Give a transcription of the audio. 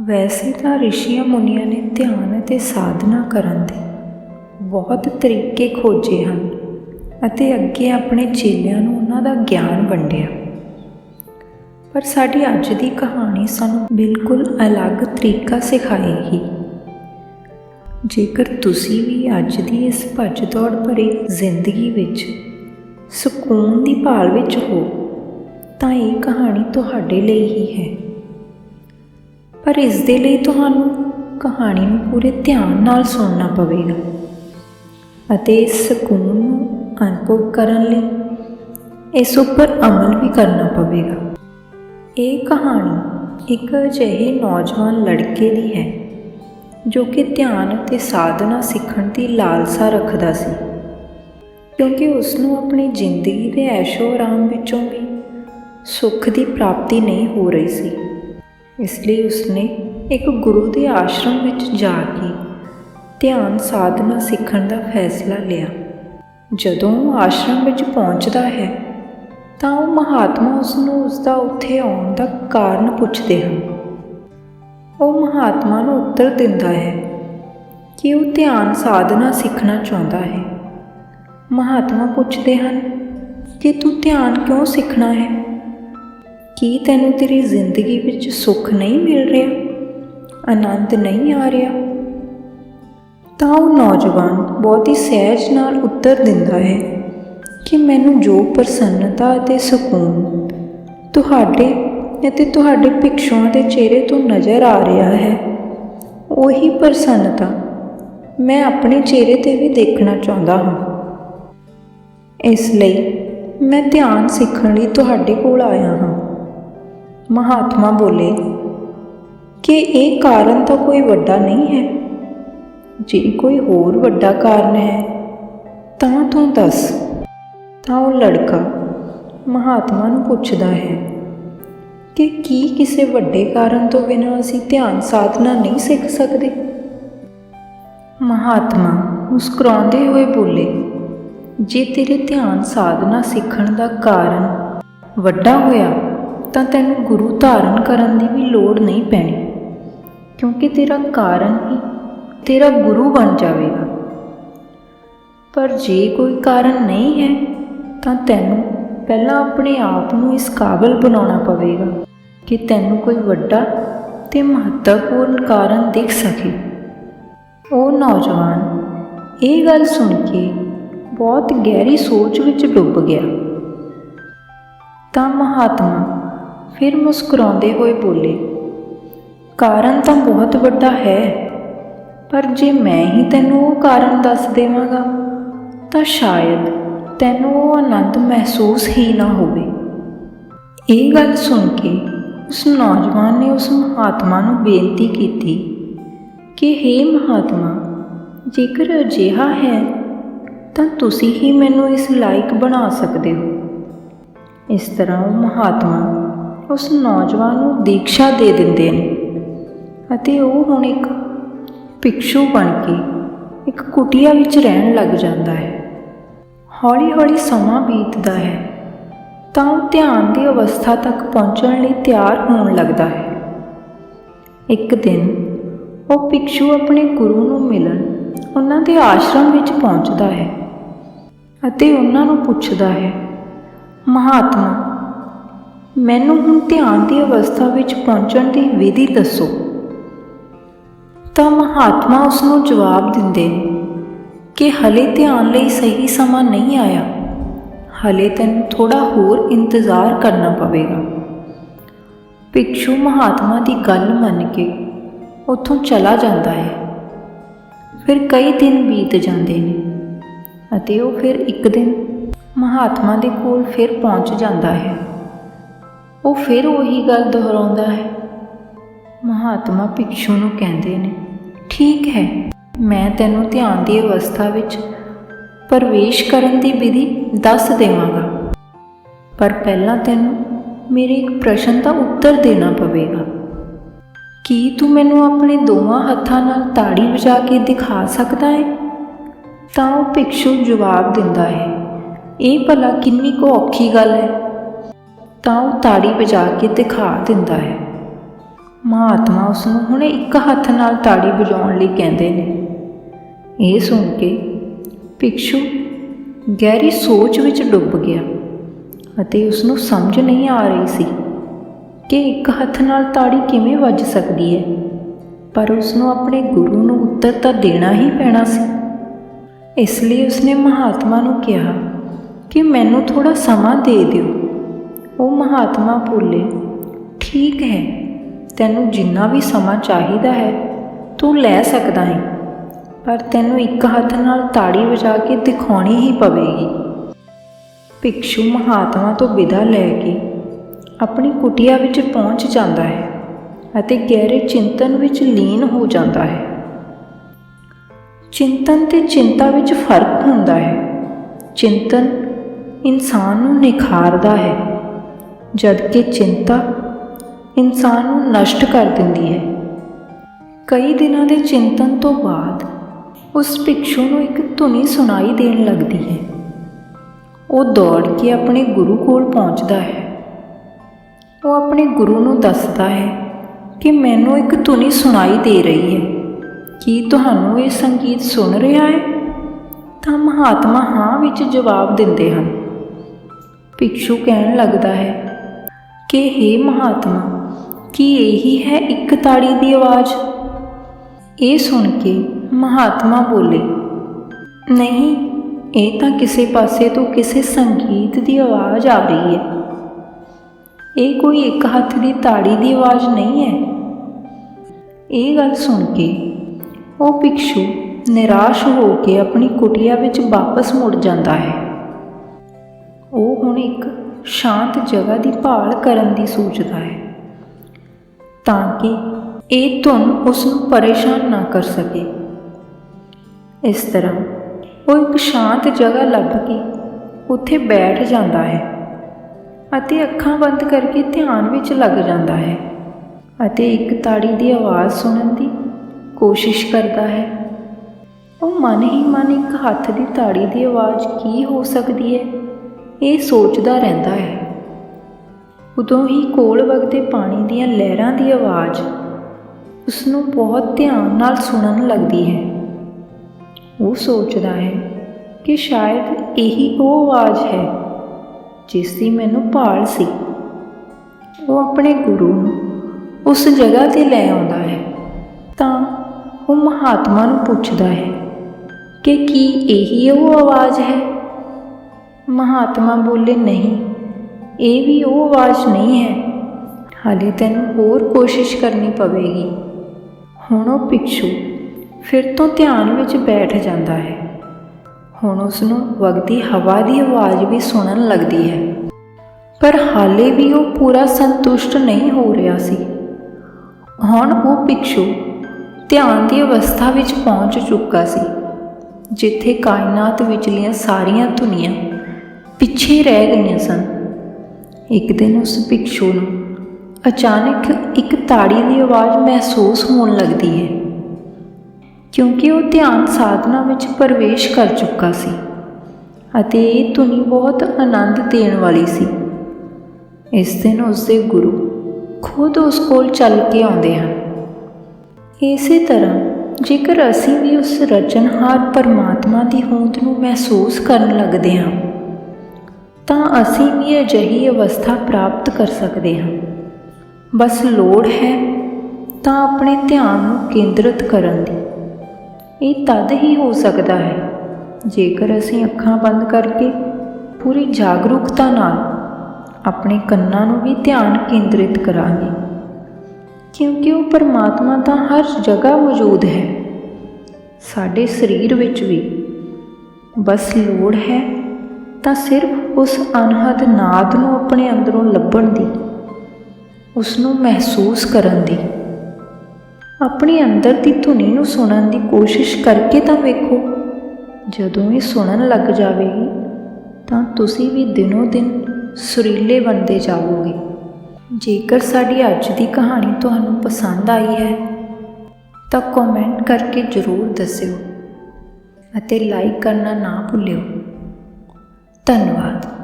ਵੈਸੇ ਤਾਂ ਰਿਸ਼ੀਆਂ ਮੁਨੀਆਂ ਨੇ ਧਿਆਨ ਅਤੇ ਸਾਧਨਾ ਕਰਨ ਦੇ ਬਹੁਤ ਤਰੀਕੇ ਖੋਜੇ ਹਨ ਅਤੇ ਅੱਗੇ ਆਪਣੇ ਚੇਲਿਆਂ ਨੂੰ ਉਹਨਾਂ ਦਾ ਗਿਆਨ ਵੰਡਿਆ। ਪਰ ਸਾਡੀ ਅੱਜ ਦੀ ਕਹਾਣੀ ਸਾਨੂੰ ਬਿਲਕੁਲ ਅਲੱਗ ਤਰੀਕਾ ਸਿਖਾਏਗੀ। ਜੇਕਰ ਤੁਸੀਂ ਵੀ ਅੱਜ ਦੀ ਇਸ ਭੱਜ ਦੌੜ ਭਰੀ ਜ਼ਿੰਦਗੀ ਵਿੱਚ ਸਕੂਨ ਦੀ ਭਾਲ ਵਿੱਚ ਹੋ, ਤਾਂ ਇਹ ਕਹਾਣੀ ਤੁਹਾਡੇ ਲਈ ਹੀ ਹੈ। ਪਰ ਇਸ ਦੇ ਲਈ ਤੁਹਾਨੂੰ ਕਹਾਣੀ ਨੂੰ ਪੂਰੇ ਧਿਆਨ ਨਾਲ ਸੁਣਨਾ ਪਵੇਗਾ ਅਤੇ ਇਸ ਸਕੂਨ ਨੂੰ ਅਨੁਭਵ ਕਰਨ ਲਈ ਇਸ ਉੱਪਰ ਅਮਲ ਵੀ ਕਰਨਾ ਪਵੇਗਾ। ਇਹ ਕਹਾਣੀ ਇੱਕ ਅਜਿਹੇ ਨੌਜਵਾਨ ਲੜਕੇ ਦੀ ਹੈ ਜੋ ਕਿ ਧਿਆਨ ਅਤੇ ਸਾਧਨਾ ਸਿੱਖਣ ਦੀ ਲਾਲਸਾ ਰੱਖਦਾ ਸੀ ਕਿਉਂਕਿ ਉਸ ਨੂੰ ਆਪਣੀ ਜ਼ਿੰਦਗੀ ਦੇ ਐਸ਼ੋ ਆਰਾਮ ਵਿੱਚੋਂ ਵੀ ਸੁੱਖ ਦੀ ਪ੍ਰਾਪਤੀ ਨਹੀਂ ਹੋ ਰਹੀ ਸੀ। ਇਸ ਲਈ ਉਸਨੇ ਇੱਕ ਗੁਰੂ ਦੇ ਆਸ਼ਰਮ ਵਿੱਚ ਜਾ ਕੇ ਧਿਆਨ ਸਾਧਨਾ ਸਿੱਖਣ ਦਾ ਫੈਸਲਾ ਲਿਆ। ਜਦੋਂ ਉਹ ਆਸ਼ਰਮ ਵਿੱਚ ਪਹੁੰਚਦਾ ਹੈ, ਤਾਂ ਉਹ ਮਹਾਤਮਾ ਉਸ ਨੂੰ ਉਸ ਦਾ ਉੱਥੇ ਆਉਣ ਦਾ ਕਾਰਨ ਪੁੱਛਦੇ ਹਨ। ਉਹ ਮਹਾਤਮਾ ਨੂੰ ਉੱਤਰ ਦਿੰਦਾ ਹੈ ਕਿ ਉਹ ਧਿਆਨ ਸਾਧਨਾ ਸਿੱਖਣਾ ਚਾਹੁੰਦਾ ਹੈ। ਮਹਾਤਮਾ ਪੁੱਛਦੇ ਹਨ ਕਿ ਤੂੰ ਧਿਆਨ ਕਿਉਂ ਸਿੱਖਣਾ ਹੈ? ਕੀ ਤੈਨੂੰ ਤੇਰੀ ਜ਼ਿੰਦਗੀ ਵਿੱਚ ਸੁੱਖ ਨਹੀਂ ਮਿਲ ਰਿਹਾ? ਆਨੰਦ ਨਹੀਂ ਆ ਰਿਹਾ? ਤਾਂ ਉਹ ਨੌਜਵਾਨ ਬਹੁਤ ਹੀ ਸਹਿਜ ਨਾਲ ਉੱਤਰ ਦਿੰਦਾ ਹੈ ਕਿ ਮੈਨੂੰ ਜੋ ਪ੍ਰਸੰਨਤਾ ਅਤੇ ਸਕੂਨ ਤੁਹਾਡੇ ਅਤੇ ਤੁਹਾਡੇ ਭਿਕਸ਼ੂਆਂ ਦੇ ਚਿਹਰੇ ਤੋਂ ਨਜ਼ਰ ਆ ਰਿਹਾ ਹੈ, ਉਹੀ ਪ੍ਰਸੰਨਤਾ ਮੈਂ ਆਪਣੇ ਚਿਹਰੇ ਤੇ ਵੀ ਦੇਖਣਾ ਚਾਹੁੰਦਾ ਹਾਂ। ਇਸ ਲਈ ਮੈਂ ਧਿਆਨ ਸਿੱਖਣ ਲਈ ਤੁਹਾਡੇ ਕੋਲ ਆਇਆ ਹਾਂ। ਮਹਾਤਮਾ ਬੋਲੇ ਕਿ ਇਹ ਕਾਰਨ ਤਾਂ ਕੋਈ ਵੱਡਾ ਨਹੀਂ ਹੈ। ਜੇ ਕੋਈ ਹੋਰ ਵੱਡਾ ਕਾਰਨ ਹੈ, ਤਾਂ ਤੂੰ ਦੱਸ। ਤਾਂ ਉਹ ਲੜਕਾ ਮਹਾਤਮਾ ਨੂੰ ਪੁੱਛਦਾ ਹੈ ਕਿ ਕੀ ਕਿਸੇ ਵੱਡੇ ਕਾਰਨ ਤੋਂ ਬਿਨਾਂ ਅਸੀਂ ਧਿਆਨ ਸਾਧਨਾ ਨਹੀਂ ਸਿੱਖ ਸਕਦੇ? ਮਹਾਤਮਾ ਮੁਸਕਰਾਉਂਦੇ ਹੋਏ ਬੋਲੇ, ਜੇ ਤੇਰੇ ਧਿਆਨ ਸਾਧਨਾ ਸਿੱਖਣ ਦਾ ਕਾਰਨ ਵੱਡਾ ਹੋਇਆ ਤਾਂ ਤੈਨੂੰ ਗੁਰੂ ਧਾਰਨ ਕਰਨ ਦੀ ਵੀ ਲੋੜ ਨਹੀਂ ਪੈਣੀ। ਕਿਉਂਕਿ ਤੇਰਾ ਕਾਰਨ ਹੀ ਤੇਰਾ ਗੁਰੂ ਬਣ ਜਾਵੇਗਾ। ਪਰ ਜੇ ਕੋਈ ਕਾਰਨ ਨਹੀਂ ਹੈ, ਤਾਂ ਤੈਨੂੰ ਪਹਿਲਾਂ ਆਪਣੇ ਆਪ ਨੂੰ ਇਸ ਕਾਬਲ ਬਣਾਉਣਾ ਪਵੇਗਾ ਕਿ ਤੈਨੂੰ ਕੋਈ ਵੱਡਾ ਤੇ ਮਹੱਤਵਪੂਰਨ ਕਾਰਨ ਦਿਖ ਸਕੇ। ਉਹ ਨੌਜਵਾਨ ਇਹ ਗੱਲ ਸੁਣ ਕੇ ਬਹੁਤ ਗਹਿਰੀ ਸੋਚ ਵਿੱਚ ਡੁੱਬ ਗਿਆ। ਤਾਂ ਮਹਾਤਮਾ ਫਿਰ ਮੁਸਕਰਾਉਂਦੇ ਹੋਏ ਬੋਲੇ, ਕਾਰਨ ਤਾਂ ਬਹੁਤ ਵੱਡਾ ਹੈ, ਪਰ ਜੇ ਮੈਂ ਹੀ ਤੈਨੂੰ ਉਹ ਕਾਰਨ ਦੱਸ ਦੇਵਾਂਗਾ, ਤਾਂ ਸ਼ਾਇਦ ਤੈਨੂੰ ਉਹ ਆਨੰਦ ਮਹਿਸੂਸ ਹੀ ਨਾ ਹੋਵੇ। ਇਹ ਗੱਲ ਸੁਣ ਕੇ ਉਸ ਨੌਜਵਾਨ ਨੇ ਉਸ ਮਹਾਤਮਾ ਨੂੰ ਬੇਨਤੀ ਕੀਤੀ ਕਿ हे ਮਹਾਤਮਾ, ਜੇਕਰ ਅਜਿਹਾ ਹੈ, ਤਾਂ ਤੁਸੀਂ ਹੀ ਮੈਨੂੰ ਇਸ ਲਾਇਕ ਬਣਾ ਸਕਦੇ ਹੋ। ਇਸ ਤਰ੍ਹਾਂ ਉਹ ਮਹਾਤਮਾ ਉਸ ਨੌਜਵਾਨ ਨੂੰ ਦੀਕਸ਼ਾ ਦੇ ਦਿੰਦੇ ਨੇ ਅਤੇ ਉਹ ਹੁਣ ਇੱਕ ਭਿਕਸ਼ੂ ਬਣ ਕੇ ਇੱਕ ਕੁਟੀਆ ਵਿੱਚ ਰਹਿਣ ਲੱਗ ਜਾਂਦਾ ਹੈ। ਹੌਲੀ-ਹੌਲੀ ਸਮਾਂ ਬੀਤਦਾ ਹੈ, ਤਾਂ ਉਹ ਧਿਆਨ ਦੀ ਅਵਸਥਾ ਤੱਕ ਪਹੁੰਚਣ ਲਈ ਤਿਆਰ ਹੋਣ ਲੱਗਦਾ ਹੈ। ਇੱਕ ਦਿਨ ਉਹ ਭਿਕਸ਼ੂ ਆਪਣੇ ਗੁਰੂ ਨੂੰ ਮਿਲਣ ਉਹਨਾਂ ਦੇ ਆਸ਼ਰਮ ਵਿੱਚ ਪਹੁੰਚਦਾ ਹੈ ਅਤੇ ਉਹਨਾਂ ਨੂੰ ਪੁੱਛਦਾ ਹੈ, ਮਹਾਤਮਾ ਮੈਨੂੰ ਹੁਣ ਧਿਆਨ ਦੀ ਅਵਸਥਾ ਵਿੱਚ ਪਹੁੰਚਣ ਦੀ ਵਿਧੀ ਦੱਸੋ। ਤਾਂ ਮਹਾਤਮਾ ਉਸ ਨੂੰ ਜਵਾਬ ਦਿੰਦੇ ਕਿ ਹਲੇ ਧਿਆਨ ਲਈ ਸਹੀ ਸਮਾਂ ਨਹੀਂ ਆਇਆ। ਹਲੇ ਤੈਨੂੰ ਥੋੜਾ ਹੋਰ ਇੰਤਜ਼ਾਰ ਕਰਨਾ ਪਵੇਗਾ। ਭਿਕਸ਼ੂ ਮਹਾਤਮਾ ਦੀ ਗੱਲ ਮੰਨ ਕੇ ਉੱਥੋਂ ਚਲਾ ਜਾਂਦਾ ਹੈ। ਫਿਰ ਕਈ ਦਿਨ ਬੀਤ ਜਾਂਦੇ ਨੇ ਅਤੇ ਉਹ ਫਿਰ ਇੱਕ ਦਿਨ ਮਹਾਤਮਾ ਦੇ ਕੋਲ ਫਿਰ ਪਹੁੰਚ ਜਾਂਦਾ ਹੈ। ਉਹ ਫਿਰ ਉਹੀ ਗੱਲ ਦੁਹਰਾਉਂਦਾ ਹੈ। ਮਹਾਤਮਾ ਭਿਕਸ਼ੂ ਨੂੰ ਕਹਿੰਦੇ ਨੇ ਠੀਕ ਹੈ ਮੈਂ ਤੈਨੂੰ ਧਿਆਨ ਦੀ ਅਵਸਥਾ ਵਿੱਚ ਪ੍ਰਵੇਸ਼ ਕਰਨ ਦੀ ਵਿਧੀ ਦੱਸ ਦੇਵਾਂਗਾ। ਪਰ ਪਹਿਲਾਂ ਤੈਨੂੰ ਮੇਰੇ ਇੱਕ ਪ੍ਰਸ਼ਨ ਦਾ ਉੱਤਰ ਦੇਣਾ ਪਵੇਗਾ। ਕੀ ਤੂੰ ਮੈਨੂੰ ਆਪਣੇ ਦੋਵਾਂ ਹੱਥਾਂ ਨਾਲ ਤਾੜੀ ਵਜਾ ਕੇ ਦਿਖਾ ਸਕਦਾ ਹੈ? ਤਾਂ ਉਹ ਭਿਕਸ਼ੂ ਜਵਾਬ ਦਿੰਦਾ ਹੈ ਇਹ ਭਲਾ ਕਿੰਨੀ ਕੁ ਔਖੀ ਗੱਲ ਹੈ। ਤਾਂ ਉਹ ਤਾੜੀ ਵਜਾ ਕੇ ਦਿਖਾ ਦਿੰਦਾ ਹੈ। ਮਹਾਤਮਾ ਉਸ ਨੂੰ ਹੁਣ ਇੱਕ ਹੱਥ ਨਾਲ ਤਾੜੀ ਵਜਾਉਣ ਲਈ ਕਹਿੰਦੇ ਨੇ। ਇਹ ਸੁਣ ਕੇ ਭਿਕਸ਼ੂ ਗਹਿਰੀ ਸੋਚ ਵਿੱਚ ਡੁੱਬ ਗਿਆ ਅਤੇ ਉਸ ਨੂੰ ਸਮਝ ਨਹੀਂ ਆ ਰਹੀ ਸੀ ਕਿ ਇੱਕ ਹੱਥ ਨਾਲ ਤਾੜੀ ਕਿਵੇਂ ਵੱਜ ਸਕਦੀ ਹੈ। ਪਰ ਉਸ ਨੂੰ ਆਪਣੇ ਗੁਰੂ ਨੂੰ ਉੱਤਰ ਤਾਂ ਦੇਣਾ ਹੀ ਪੈਣਾ ਸੀ। ਇਸ ਲਈ ਉਸਨੇ ਮਹਾਤਮਾ ਨੂੰ ਕਿਹਾ ਕਿ ਮੈਨੂੰ ਥੋੜਾ ਸਮਾਂ ਦੇ ਦਿਓ। ਉਹ ਮਹਾਤਮਾ ਬੋਲੇ, ਠੀਕ ਹੈ, ਤੈਨੂੰ ਜਿੰਨਾ ਵੀ ਸਮਾਂ ਚਾਹੀਦਾ ਹੈ, ਤੂੰ ਲੈ ਸਕਦਾ ਹੈ ਪਰ ਤੈਨੂੰ ਇੱਕ ਹੱਥ ਨਾਲ ਤਾੜੀ ਵਜਾ ਕੇ ਦਿਖਾਉਣੀ ਹੀ ਪਵੇਗੀ। ਭਿਕਸ਼ੂ ਮਹਾਤਮਾ ਤੋਂ ਵਿਦਾ ਲੈ ਕੇ ਆਪਣੀ ਕੁਟੀਆ ਵਿੱਚ ਪਹੁੰਚ ਜਾਂਦਾ ਹੈ ਅਤੇ ਗਹਿਰੇ ਚਿੰਤਨ ਵਿੱਚ ਲੀਨ ਹੋ ਜਾਂਦਾ ਹੈ। ਚਿੰਤਨ ਤੇ ਚਿੰਤਾ ਵਿੱਚ ਫ਼ਰਕ ਹੁੰਦਾ ਹੈ। ਚਿੰਤਨ ਇਨਸਾਨ ਨੂੰ ਨਿਖਾਰਦਾ ਹੈ। ਜਦਕਿ ਚਿੰਤਾ ਇਨਸਾਨ ਨੂੰ ਨਸ਼ਟ ਕਰ ਦਿੰਦੀ ਹੈ। ਕਈ ਦਿਨਾਂ ਦੇ ਚਿੰਤਨ ਤੋਂ ਬਾਅਦ ਉਸ ਭਿਕਸ਼ੂ ਨੂੰ ਇੱਕ ਧੁਨੀ ਸੁਣਾਈ ਦੇਣ ਲੱਗਦੀ ਹੈ। ਉਹ ਦੌੜ ਕੇ ਆਪਣੇ ਗੁਰੂ ਕੋਲ ਪਹੁੰਚਦਾ ਹੈ। ਉਹ ਆਪਣੇ ਗੁਰੂ ਨੂੰ ਦੱਸਦਾ ਹੈ ਕਿ ਮੈਨੂੰ ਇੱਕ ਧੁਨੀ ਸੁਣਾਈ ਦੇ ਰਹੀ ਹੈ। ਕੀ ਤੁਹਾਨੂੰ ਇਹ ਸੰਗੀਤ ਸੁਣ ਰਿਹਾ ਹੈ? ਤਾਂ ਮਹਾਤਮਾ ਹਾਂ ਵਿੱਚ ਜਵਾਬ ਦਿੰਦੇ ਹਨ। ਭਿਕਸ਼ੂ ਕਹਿਣ ਲੱਗਦਾ ਹੈ ਕਿ हे ਮਹਾਤਮਾ, ਕੀ ਇਹੀ ਹੈ ਇੱਕ ਤਾੜੀ ਦੀ ਆਵਾਜ਼? ਇਹ ਸੁਣ ਕੇ ਮਹਾਤਮਾ ਬੋਲੇ, ਨਹੀਂ, ਇਹ ਤਾਂ ਕਿਸੇ ਪਾਸੇ ਤੋਂ ਕਿਸੇ ਸੰਗੀਤ ਦੀ ਆਵਾਜ਼ ਆ ਰਹੀ ਹੈ। ਇਹ ਕੋਈ ਇੱਕ ਹੱਥ ਦੀ ਤਾੜੀ ਦੀ ਆਵਾਜ਼ ਨਹੀਂ ਹੈ। ਇਹ ਗੱਲ ਸੁਣ ਕੇ ਉਹ ਭਿਕਸ਼ੂ ਨਿਰਾਸ਼ ਹੋ ਕੇ ਆਪਣੀ ਕੁਟੀਆ ਵਿੱਚ ਵਾਪਸ ਮੁੜ ਜਾਂਦਾ ਹੈ। ਉਹ ਹੁਣ ਇੱਕ ਸ਼ਾਂਤ ਜਗ੍ਹਾ ਦੀ ਭਾਲ ਕਰਨ ਦੀ ਸੋਚਦਾ ਹੈ, ਤਾਂ ਕਿ ਇਹ ਧੁਨ ਉਸ ਨੂੰ ਪਰੇਸ਼ਾਨ ਨਾ ਕਰ ਸਕੇ। ਇਸ ਤਰ੍ਹਾਂ ਉਹ ਇੱਕ ਸ਼ਾਂਤ ਜਗ੍ਹਾ ਲੱਭ ਕੇ ਉੱਥੇ ਬੈਠ ਜਾਂਦਾ ਹੈ ਅਤੇ ਅੱਖਾਂ ਬੰਦ ਕਰਕੇ ਧਿਆਨ ਵਿੱਚ ਲੱਗ ਜਾਂਦਾ ਹੈ ਅਤੇ ਇੱਕ ਤਾੜੀ ਦੀ ਆਵਾਜ਼ ਸੁਣਨ ਦੀ ਕੋਸ਼ਿਸ਼ ਕਰਦਾ ਹੈ। ਉਹ ਮਨ ਹੀ ਮਨ ਇੱਕ ਹੱਥ ਦੀ ਤਾੜੀ ਦੀ ਆਵਾਜ਼ ਕੀ ਹੋ ਸਕਦੀ ਹੈ? ਇਹ ਸੋਚਦਾ ਰਹਿੰਦਾ ਹੈ। ਉਦੋਂ ਹੀ ਕੋਲ ਵਗਦੇ ਪਾਣੀ ਦੀਆਂ ਲਹਿਰਾਂ ਦੀ ਆਵਾਜ਼ ਉਸ ਨੂੰ ਬਹੁਤ ਧਿਆਨ ਨਾਲ ਸੁਣਨ ਲੱਗਦੀ ਹੈ। ਉਹ ਸੋਚਦਾ ਹੈ ਕਿ ਸ਼ਾਇਦ ਇਹੀ ਉਹ ਆਵਾਜ਼ ਹੈ ਜਿਸ ਦੀ ਮੈਨੂੰ ਭਾਲ ਸੀ। ਉਹ ਆਪਣੇ ਗੁਰੂ ਨੂੰ ਉਸ ਜਗ੍ਹਾ ਤੇ ਲੈ ਆਉਂਦਾ ਹੈ। ਤਾਂ ਉਹ ਮਹਾਤਮਾ ਨੂੰ ਪੁੱਛਦਾ ਹੈ ਕਿ ਕੀ ਇਹੀ ਉਹ ਆਵਾਜ਼ ਹੈ? ਮਹਾਤਮਾ ਬੋਲੇ ਨਹੀਂ। ਇਹ ਵੀ ਉਹ ਆਵਾਜ਼ ਨਹੀਂ ਹੈ। ਹਾਲੇ ਤੈਨੂੰ ਹੋਰ ਕੋਸ਼ਿਸ਼ ਕਰਨੀ ਪਵੇਗੀ। ਹੁਣ ਉਹ ਭਿਕਸ਼ੂ, ਫਿਰ ਤੋਂ ਧਿਆਨ ਵਿੱਚ ਬੈਠ ਜਾਂਦਾ ਹੈ। ਹੁਣ ਉਸ ਨੂੰ ਵਗਦੀ ਹਵਾ ਦੀ ਆਵਾਜ਼ ਵੀ ਸੁਣਨ ਲੱਗਦੀ ਹੈ। ਪਰ ਹਾਲੇ ਵੀ ਉਹ ਪੂਰਾ ਸੰਤੁਸ਼ਟ ਨਹੀਂ ਹੋ ਰਿਹਾ ਸੀ। ਹੁਣ ਉਹ ਭਿਕਸ਼ੂ ਧਿਆਨ ਦੀ ਅਵਸਥਾ ਵਿੱਚ ਪਹੁੰਚ ਚੁੱਕਾ ਸੀ, ਜਿੱਥੇ ਕਾਇਨਾਤ ਵਿਚਲੀਆਂ ਸਾਰੀਆਂ ਧੁਨੀਆਂ ਪਿੱਛੇ ਰਹਿ ਗਈਆਂ ਸਨ। ਇੱਕ ਦਿਨ ਉਸ ਭਿਕਸ਼ੂ ਨੂੰ ਅਚਾਨਕ ਇੱਕ ਤਾੜੀ ਦੀ ਆਵਾਜ਼ ਮਹਿਸੂਸ ਹੋਣ ਲੱਗਦੀ ਹੈ, ਕਿਉਂਕਿ ਉਹ ਧਿਆਨ ਸਾਧਨਾ ਵਿੱਚ ਪ੍ਰਵੇਸ਼ ਕਰ ਚੁੱਕਾ ਸੀ ਅਤੇ ਇਹ ਧੁਨੀ ਬਹੁਤ ਆਨੰਦ ਦੇਣ ਵਾਲੀ ਸੀ। ਇਸ ਦਿਨ ਉਸਦੇ ਗੁਰੂ ਖੁਦ ਉਸ ਕੋਲ ਚੱਲ ਕੇ ਆਉਂਦੇ ਹਨ। ਇਸੇ ਤਰ੍ਹਾਂ ਜੇਕਰ ਅਸੀਂ ਵੀ ਉਸ ਰਚਨਹਾਰ ਪਰਮਾਤਮਾ ਦੀ ਹੋਂਦ ਨੂੰ ਮਹਿਸੂਸ ਕਰਨ ਲੱਗਦੇ ਹਾਂ ਤਾਂ ਅਸੀਂ ਵੀ ਅਜਿਹੀ ਅਵਸਥਾ ਪ੍ਰਾਪਤ ਕਰ ਸਕਦੇ ਹਾਂ। ਬਸ ਲੋੜ ਹੈ ਤਾਂ ਆਪਣੇ ਧਿਆਨ ਨੂੰ ਕੇਂਦਰਿਤ ਕਰਨ ਦੀ। ਇਹ ਤਦ ਹੀ ਹੋ ਸਕਦਾ ਹੈ ਜੇਕਰ ਅਸੀਂ ਅੱਖਾਂ ਬੰਦ ਕਰਕੇ ਪੂਰੀ ਜਾਗਰੂਕਤਾ ਨਾਲ ਆਪਣੇ ਕੰਨਾਂ ਨੂੰ ਵੀ ਧਿਆਨ ਕੇਂਦਰਿਤ ਕਰਾਂਗੇ। ਕਿਉਂਕਿ ਉਹ ਪਰਮਾਤਮਾ ਤਾਂ ਹਰ ਜਗ੍ਹਾ ਮੌਜੂਦ ਹੈ। ਸਾਡੇ ਸਰੀਰ ਵਿੱਚ ਵੀ ਬਸ ਲੋੜ ਹੈ ਤਾਂ ਸਿਰਫ ਉਸ ਅਨਹਦ ਨਾਦ ਨੂੰ ਆਪਣੇ ਅੰਦਰੋਂ ਲੱਭਣ ਦੀ, ਉਸ ਨੂੰ ਮਹਿਸੂਸ ਕਰਨ ਦੀ, ਆਪਣੇ ਅੰਦਰ ਦੀ ਧੁਨੀ ਨੂੰ ਸੁਣਨ ਦੀ ਕੋਸ਼ਿਸ਼ ਕਰਕੇ ਤਾਂ ਵੇਖੋ, ਜਦੋਂ ਇਹ ਸੁਣਨ ਲੱਗ ਜਾਵੇਗੀ, ਤਾਂ ਤੁਸੀਂ ਵੀ ਦਿਨੋ ਦਿਨ ਸੁਰੀਲੇ ਬਣਦੇ ਜਾਵੋਗੇ। ਜੇਕਰ ਸਾਡੀ ਅੱਜ ਦੀ ਕਹਾਣੀ ਤੁਹਾਨੂੰ ਪਸੰਦ ਆਈ ਹੈ, ਤਾਂ ਕਮੈਂਟ ਕਰਕੇ ਜ਼ਰੂਰ ਦੱਸਿਓ ਅਤੇ ਲਾਈਕ ਕਰਨਾ ਨਾ ਭੁੱਲਿਓ। ਧੰਨਵਾਦ।